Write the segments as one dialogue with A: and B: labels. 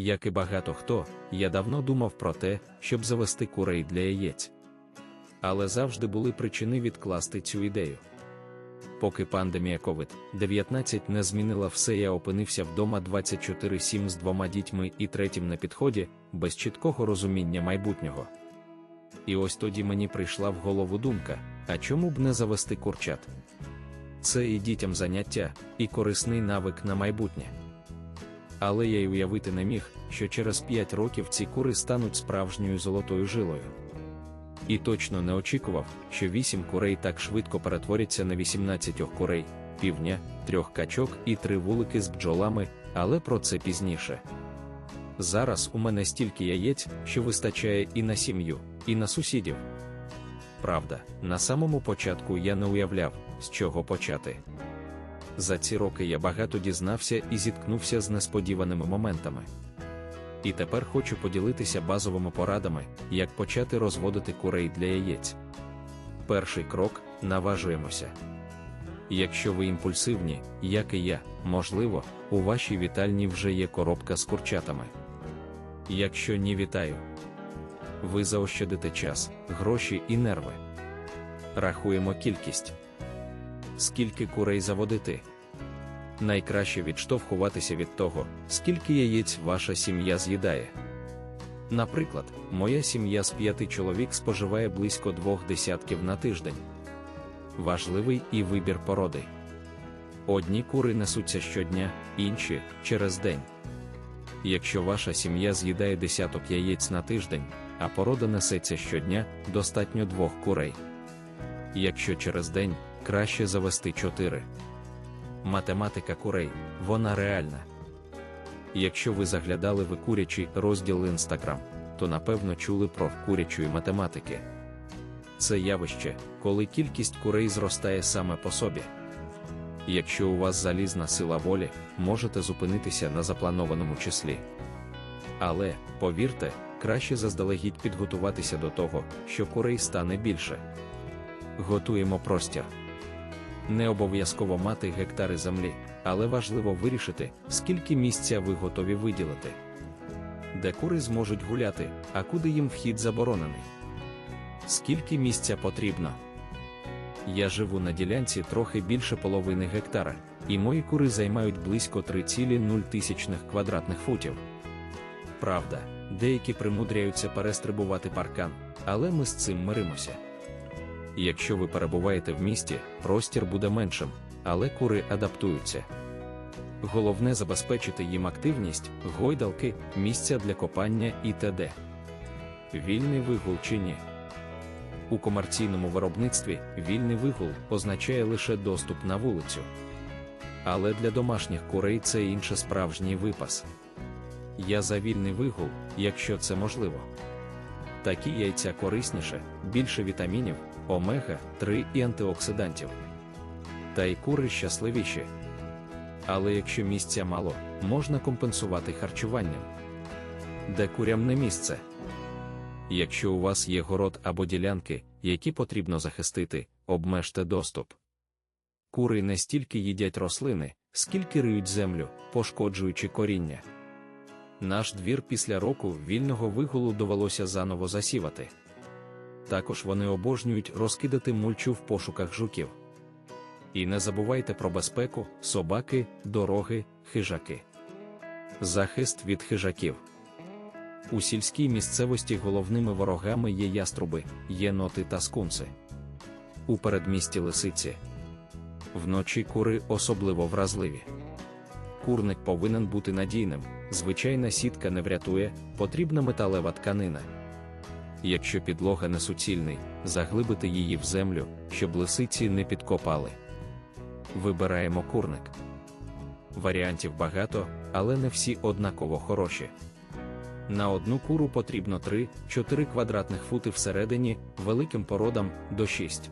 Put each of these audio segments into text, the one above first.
A: Як і багато хто, я давно думав про те, щоб завести курей для яєць. Але завжди були причини відкласти цю ідею. Поки пандемія COVID-19 не змінила все, я опинився вдома 24-7 з двома дітьми і третім на підході, без чіткого розуміння майбутнього. І ось тоді мені прийшла в голову думка: а чому б не завести курчат? Це і дітям заняття, і корисний навик на майбутнє. Але я й уявити не міг, що через 5 років ці кури стануть справжньою золотою жилою. І точно не очікував, що 8 курей так швидко перетворяться на 18 курей, півня, трьох качок і три вулики з бджолами, але про це пізніше. Зараз у мене стільки яєць, що вистачає і на сім'ю, і на сусідів. Правда, на самому початку я не уявляв, з чого почати. За ці роки я багато дізнався і зіткнувся з несподіваними моментами. І тепер хочу поділитися базовими порадами, як почати розводити курей для яєць. Перший крок наважуємося. Якщо ви імпульсивні, як і я, можливо, у вашій вітальні вже є коробка з курчатами. Якщо ні, вітаю. Ви заощадите час, гроші і нерви. Рахуємо кількість. Скільки курей заводити? Найкраще відштовхуватися від того, скільки яєць ваша сім'я з'їдає. Наприклад, моя сім'я з п'яти чоловік споживає близько двох десятків на тиждень. Важливий і вибір породи. Одні кури несуться щодня, інші через день. Якщо ваша сім'я з'їдає десяток яєць на тиждень, а порода несеться щодня, достатньо двох курей. Якщо через день, краще завести чотири. Математика курей, вона реальна. Якщо ви заглядали в курячий розділ Instagram, то напевно чули про курячої математики. Це явище, коли кількість курей зростає саме по собі. Якщо у вас залізна сила волі, можете зупинитися на запланованому числі. Але, повірте, краще заздалегідь підготуватися до того, що курей стане більше. Готуємо простір. Не обов'язково мати гектари землі, але важливо вирішити, скільки місця ви готові виділити. Де кури зможуть гуляти, а куди їм вхід заборонений. Скільки місця потрібно? Я живу на ділянці трохи більше половини гектара, і мої кури займають близько 3,0 квадратних футів. Правда, деякі примудряються перестрибувати паркан, але ми з цим миримося. Якщо ви перебуваєте в місті, простір буде меншим, але кури адаптуються. Головне забезпечити їм активність, гойдалки, місця для копання і т.д. Вільний вигул чи ні. У комерційному виробництві вільний вигул означає лише доступ на вулицю. Але для домашніх курей це інше справжній випас. Я за вільний вигул, якщо це можливо. Такі яйця корисніше, більше вітамінів, омега 3 і антиоксидантів. Та й кури щасливіші. Але якщо місця мало, можна компенсувати харчуванням. Де курям не місце. Якщо у вас є город або ділянки, які потрібно захистити, обмежте доступ. Кури не стільки їдять рослини, скільки риють землю, пошкоджуючи коріння. Наш двір після року вільного вигулу довелося заново засівати. Також вони обожнюють розкидати мульчу в пошуках жуків. І не забувайте про безпеку, собаки, дороги, хижаки. Захист від хижаків. У сільській місцевості головними ворогами є яструби, єноти та скунси. У передмісті лисиці. Вночі кури особливо вразливі. Курник повинен бути надійним, звичайна сітка не врятує, потрібна металева тканина. Якщо підлога не суцільний, заглибити її в землю, щоб лисиці не підкопали. Вибираємо курник. Варіантів багато, але не всі однаково хороші. На одну куру потрібно 3-4 квадратних фути всередині, великим породам до 6.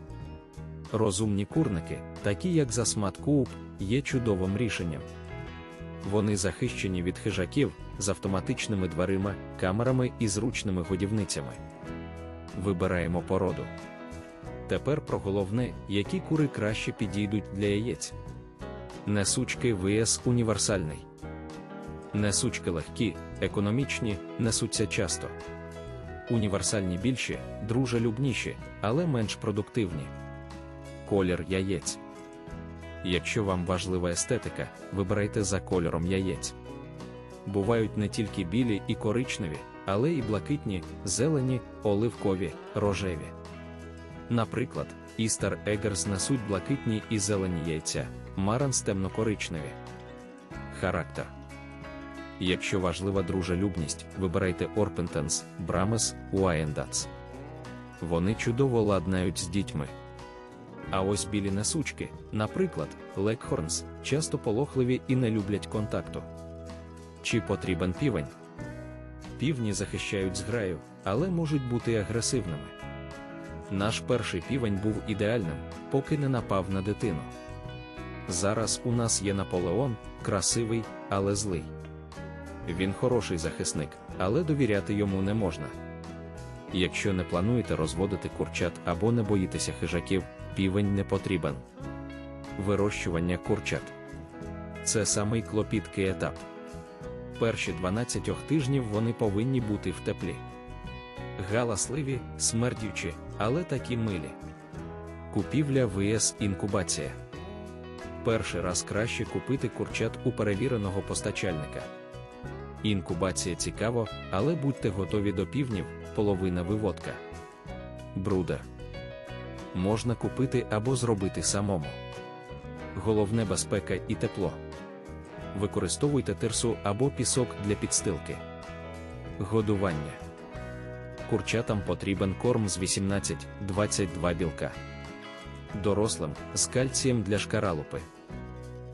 A: Розумні курники, такі як засмат Кууп, є чудовим рішенням. Вони захищені від хижаків з автоматичними дверима, камерами і зручними годівницями. Вибираємо породу. Тепер про головне, які кури краще підійдуть для яєць. Несучки ВС універсальний. Несучки легкі, економічні, несуться часто. Універсальні більші, дружелюбніші, але менш продуктивні. Колір яєць. Якщо вам важлива естетика, вибирайте за кольором яєць. Бувають не тільки білі і коричневі, але і блакитні, зелені, оливкові, рожеві. Наприклад, Істер Егерс несуть блакитні і зелені яйця, маранс темно-коричневі. Характер. Якщо важлива дружелюбність, вибирайте Орпентенс, Брамес, Уаєндатс. Вони чудово ладнають з дітьми. А ось білі несучки, наприклад, Лекхорнс, часто полохливі і не люблять контакту. Чи потрібен півень? Півні захищають зграю, але можуть бути агресивними. Наш перший півень був ідеальним, поки не напав на дитину. Зараз у нас є Наполеон, красивий, але злий. Він хороший захисник, але довіряти йому не можна. Якщо не плануєте розводити курчат або не боїтеся хижаків, півень не потрібен. Вирощування курчат це самий клопіткий етап. Перші 12 тижнів вони повинні бути в теплі. Галасливі, смердючі, але такі милі. Купівля vs інкубація. Перший раз краще купити курчат у перевіреного постачальника. Інкубація цікаво, але будьте готові до півнів, половина виводка. Брудер. Можна купити або зробити самому. Головне безпека і тепло. Використовуйте тирсу або пісок для підстилки. Годування. Курчатам потрібен корм з 18-22 білка. Дорослим з кальцієм для шкаралупи.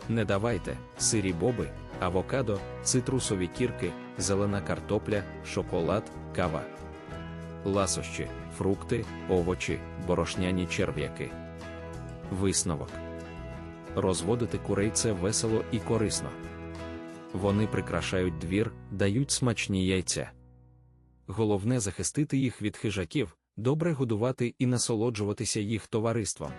A: Не давайте сирі боби, авокадо, цитрусові кірки, зелена картопля, шоколад, кава. Ласощі, фрукти, овочі, борошняні черв'яки. Висновок. Розводити курей це весело і корисно. Вони прикрашають двір, дають смачні яйця. Головне захистити їх від хижаків, добре годувати і насолоджуватися їх товариством.